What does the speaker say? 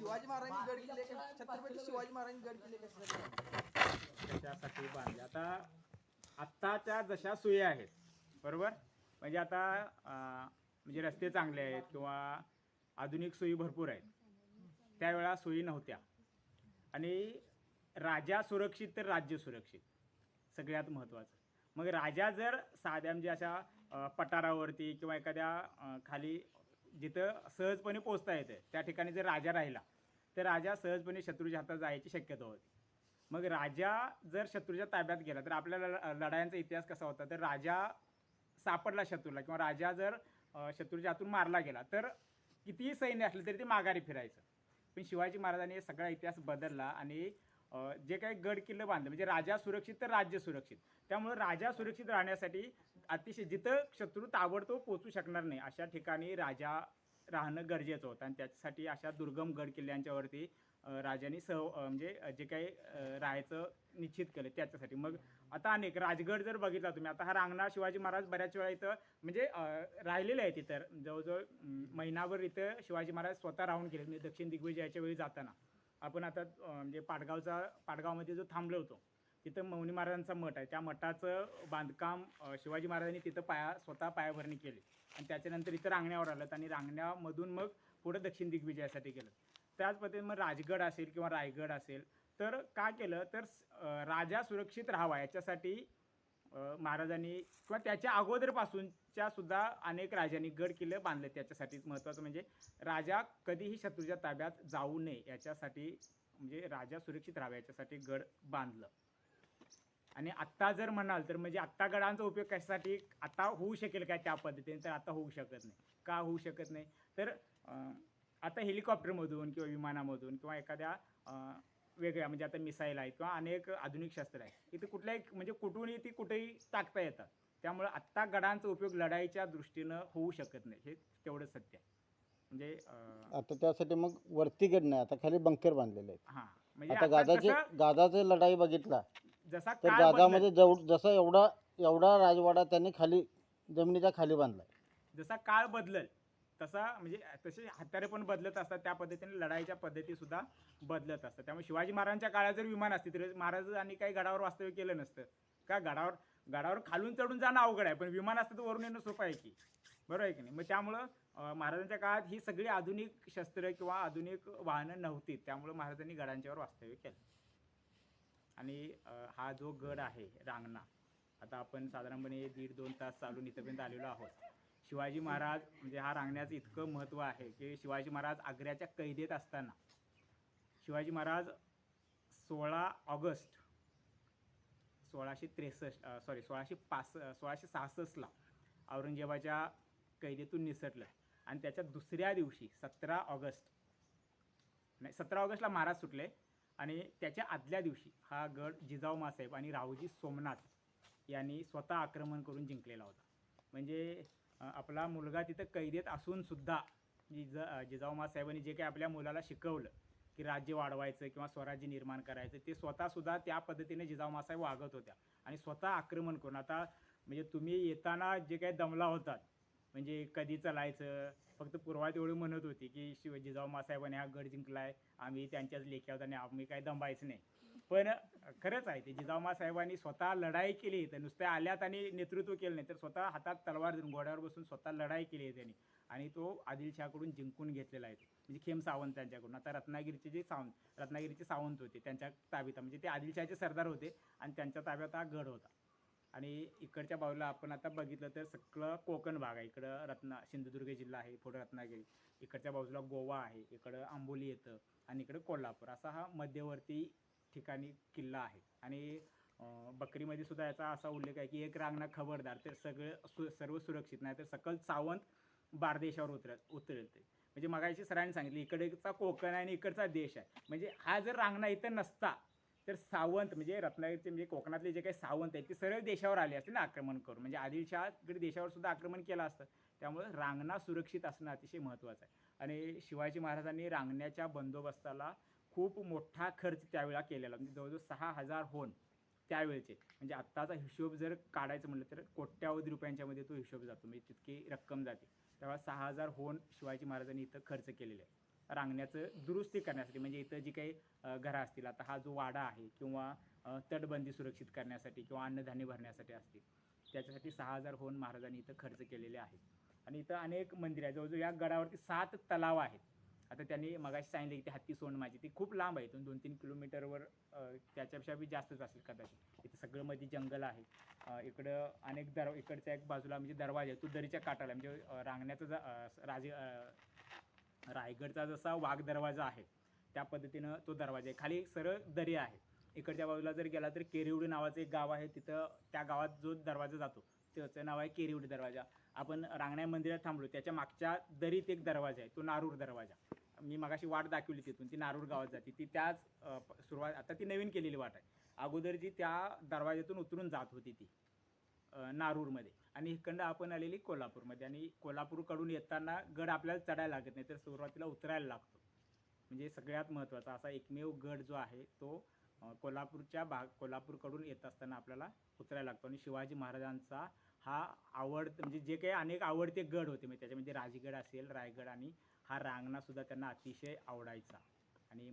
शिवाजी महाराजांनी गड किल्ले कसे- छत्रपती शिवाजी महाराजांनी गड किल्ले त्याच्यासाठी बांधले. आता आत्ताच्या जशा सोयी आहेत बरोबर? म्हणजे आता अं, म्हणजे रस्ते चांगले आहेत किंवा आधुनिक सोयी भरपूर आहेत. त्यावेळा सोयी नव्हत्या. आणि राजा सुरक्षित तर राज्य सुरक्षित. सगळ्यात महत्त्वाचं. मग राजा जर साध्या म्हणजे अशा अं, पठारावरती किंवा एखाद्या अं, खाली जिथं सहजपणे पोचता येतं त्या ठिकाणी जर राजा राहिला तर राजा सहजपणे शत्रूच्या हातात जायची शक्यता होती. मग राजा जर शत्रूच्या ताब्यात गेला तर आपल्याला ल- लढायांचा इतिहास कसा होता? तर राजा सापडला शत्रूला किंवा राजा जर शत्रूच्या हातून मारला गेला तर कितीही सैन्य असलं तरी ते माघारी फिरायचं. पण शिवाजी महाराजांनी हे सगळा इतिहास बदलला आणि जे काही गड किल्ले बांधले म्हणजे राजा सुरक्षित तर राज्य सुरक्षित. त्यामुळे राजा सुरक्षित राहण्यासाठी अतिशय जिथं शत्रू ताबडतोब पोचू शकणार नाही अशा ठिकाणी राजा राहणं गरजेचं होतं. आणि त्याच्यासाठी अशा दुर्गम गड किल्ल्यांच्यावरती राजांनी सह म्हणजे जे काही राहायचं निश्चित केलं त्याच्यासाठी. मग आता अनेक राजगड जर बघितला तुम्ही आता हा रांगणा शिवाजी महाराज बऱ्याच वेळा इथं म्हणजे राहिलेले आहेत इथं. जवळजवळ महिनाभर इथं शिवाजी महाराज स्वतः राहून गेले म्हणजे दक्षिण दिग्विजयाच्या वेळी जाताना. आपण आता म्हणजे पाटगावचा पाटगावमध्ये जो थांबलो होतो तिथं मौनी महाराजांचा मठ आहे. त्या मठाचं बांधकाम शिवाजी महाराजांनी तिथं पाया स्वतः पायाभरणी केली. आणि त्याच्यानंतर इथं रांगण्यावर आलं आणि रांगण्यामधून मग पुढं दक्षिण दिग्विजयासाठी गेलं त्याच पद्धतीने मग राजगड असेल किंवा रायगड असेल तर का केलं? तर राजा सुरक्षित राहावा याच्यासाठी महाराजांनी किंवा त्याच्या अगोदरपासूनच्या सुद्धा अनेक राजांनी गड किल्ले बांधले त्याच्यासाठीच महत्त्वाचं म्हणजे राजा कधीही शत्रूच्या ताब्यात जाऊ नये याच्यासाठी म्हणजे राजा सुरक्षित राहावा याच्यासाठी गड बांधलं. आणि आत्ता जर म्हणाल तर म्हणजे आत्ता गडांचा उपयोग कशासाठी आता होऊ शकेल काय त्या पद्धतीने तर आता होऊ शकत नाही. का होऊ शकत नाही? तर आता हेलिकॉप्टरमधून किंवा विमानामधून किंवा एखाद्या वेगळ्या म्हणजे आता मिसाईल आहेत किंवा अनेक आधुनिक शस्त्र आहेत इथे कुठल्याही म्हणजे कुठूनही ती कुठेही टाकता येतात. त्यामुळे आत्ता गडांचा उपयोग लढाईच्या दृष्टीनं होऊ शकत नाही. हे तेवढं सत्य आहे. म्हणजे आता त्यासाठी मग वरती गड नाही आता खाली बंकर बांधलेले आहेत. हां. म्हणजे गादाचे गादाचे लढाई बघितला जसा तर काळ बदलत- गादामध्ये जेव जसा एवढा एवढा राजवाडा त्यांनी खाली जमिनीच्या खाली बांधलाय. जसा काळ बदलल तसा म्हणजे तसे हत्यारे पण बदलत असतात. त्या पद्धतीने लढाईच्या पद्धती सुद्धा बदलत असतात. त्यामुळे शिवाजी महाराजांच्या काळात जर विमान असते तर महाराजांनी काही गडावर वास्तव्य केलं नसतं. का गडावर गडावर खालून चढून जाणं अवघड आहे. पण विमान असतं तर वरून येणं सोपं आहे की. बरोबर आहे की नाही? मग त्यामुळं अं, महाराजांच्या काळात ही सगळी आधुनिक शस्त्र किंवा आधुनिक वाहनं नव्हती. त्यामुळे महाराजांनी गडांच्यावर वास्तव्य केलं. आणि हा जो गड आहे रांगणा आता आपण साधारणपणे दीड दोन तास चालून इथंपर्यंत आलेलो आहोत. शिवाजी महाराज म्हणजे हा रांगण्याचं इतकं महत्त्व आहे की शिवाजी महाराज आग्र्याच्या कैदेत असताना शिवाजी महाराज सोळा ऑगस्ट सोळाशे त्रेसष्ट सॉरी सोळाशे पास सोळाशे सहासष्टला औरंगजेबाच्या कैदेतून निसटलं. आणि त्याच्या दुसऱ्या दिवशी सतरा ऑगस्ट नाही सतरा ऑगस्टला महाराज सुटले. आणि त्याच्या आदल्या दिवशी हा गड जिजाऊ मासाहेब आणि राहुजी सोमनाथ यांनी स्वतः आक्रमण करून जिंकलेला होता. म्हणजे आपला मुलगा तिथं कैदेत असूनसुद्धा जिजा जिज जिजाऊ मासाहेबांनी जे काही आपल्या मुलाला शिकवलं की राज्य वाढवायचं किंवा स्वराज्य निर्माण करायचं ते स्वतःसुद्धा त्या पद्धतीने जिजाऊ मासाहेब वागत होत्या. आणि स्वतः आक्रमण करून आता म्हणजे तुम्ही येताना जे काही दमला होतात म्हणजे कधी चलायचं फक्त पूर्वात एवढी म्हणत होती की शिव जिजाऊ मासाहेबाने हा गड जिंकलाय. आम्ही त्यांच्याच लेख्यावर आणि आम्ही काही दंबायचं नाही. पण खरंच आहे ते जिजाऊ साहेबांनी स्वतः लढाई केली तर नुसत्या आल्यात आणि नेतृत्व केलं नाही तर स्वतः हातात तलवार देऊन घोड्यावर बसून स्वतः लढाई केली आहे त्यांनी. आणि तो आदिलशाहकडून जिंकून घेतलेला आहे म्हणजे खेम सावंत त्यांच्याकडून. आता रत्नागिरीचे जे सावंत रत्नागिरीचे सावंत होते त्यांच्या ताब्यात. म्हणजे ते आदिलशहाचे सरदार होते आणि त्यांच्या ताब्यात हा गड होता. आणि इकडच्या बाजूला आपण आता बघितलं तर सगळं कोकण भाग आहे. इकडं रत्ना सिंधुदुर्ग जिल्हा आहे पुढं रत्नागिरी इकडच्या बाजूला गोवा आहे इकडं आंबोली येतं आणि इकडं कोल्हापूर. असा हा मध्यवर्ती ठिकाणी किल्ला आहे. आणि बकरीमध्ये सुद्धा याचा असा उल्लेख आहे की एक रांगणा खबरदार तर सगळं सु सर्व सुरक्षित नाही तर सकल सावंत बारदेशावर उतर उतरते म्हणजे मगाशी सरांनी सांगितलं इकडचा कोकण आहे आणि इकडचा देश आहे. म्हणजे हा जर रांगणा इथं नसता तर सावंत म्हणजे रत्नागिरीचे म्हणजे कोकणातले जे काही सावंत आहेत ते सरळ देशावर आले असते ना आक्रमण करून. म्हणजे आदिलशहाकडे देशावरसुद्धा देशावर सुद्धा आक्रमण केलं असतं. त्यामुळे रांगणा सुरक्षित असणं अतिशय महत्त्वाचं आहे. आणि शिवाजी महाराजांनी रांगण्याच्या बंदोबस्ताला खूप मोठा खर्च त्यावेळेला केलेला. म्हणजे जवळजवळ सहा हजार होन त्यावेळचे. म्हणजे आत्ताचा हिशोब जर काढायचं म्हटलं तर कोट्यावधी रुपयांच्यामध्ये तो हिशोब जातो. म्हणजे तितकी रक्कम जाते. तेव्हा सहा हजार होन शिवाजी महाराजांनी इथं खर्च केलेले आहे रांगण्याचं दुरुस्ती करण्यासाठी म्हणजे इथं जी काही घरं असतील आता हा जो वाडा आहे किंवा तटबंदी सुरक्षित करण्यासाठी किंवा अन्नधान्य भरण्यासाठी असतील त्याच्यासाठी सहा हजार होऊन महाराजांनी इथं खर्च केलेले आहेत. आणि इथं अनेक मंदिर आहेत. जवळजवळ या गडावरती सात तलाव आहेत. आता त्यांनी मगाशी सांगितलं की ती हत्ती सोंड माझी ती खूप लांब आहे. इथून दोन तीन किलोमीटरवर त्याच्यापेक्षा बी जास्तच असेल कदाचित. इथं सगळं मध्ये जंगल आहे. इकडं अनेक दर इकडच्या एक बाजूला म्हणजे दरवाजा आहे. तो दरीच्या काठाला म्हणजे रांगण्याचा ज- राजे रायगडचा जसा वाघ दरवाजा आहे त्या पद्धतीनं तो दरवाजा आहे. खाली सरळ दरी आहे. इकडच्या बाजूला जर गेला तर केरिवडी नावाचं एक गाव आहे. तिथं त्या गावात जो दरवाजा जातो त्याचं नाव आहे केरिवडी दरवाजा. आपण रांगण्या मंदिरात थांबलो त्याच्या मागच्या दरीत एक दरवाजा आहे तो नारूर दरवाजा. मी मगाशी वाट दाखवली तिथून ती नारूर गावात जाते. ती त्याच सुरुवात आता ती नवीन केलेली वाट आहे. अगोदर जी त्या दरवाज्यातून उतरून जात होती ती नारूरमध्ये. आणि इकडनं आपण आलेली कोल्हापूरमध्ये. आणि कोल्हापूरकडून येताना गड आपल्याला चढायला लागत नाही तर सुरुवातीला उतरायला लागतो. म्हणजे सगळ्यात महत्त्वाचा असा एकमेव गड जो आहे तो कोल्हापूरच्या भाग कोल्हापूरकडून येत असताना आपल्याला उतरायला लागतो. आणि शिवाजी महाराजांचा हा आवड म्हणजे जे काही अनेक आवडते गड होते म्हणजे त्याच्यामध्ये राजगड असेल रायगड आणि हा रांगणासुद्धा त्यांना अतिशय आवडायचा. आणि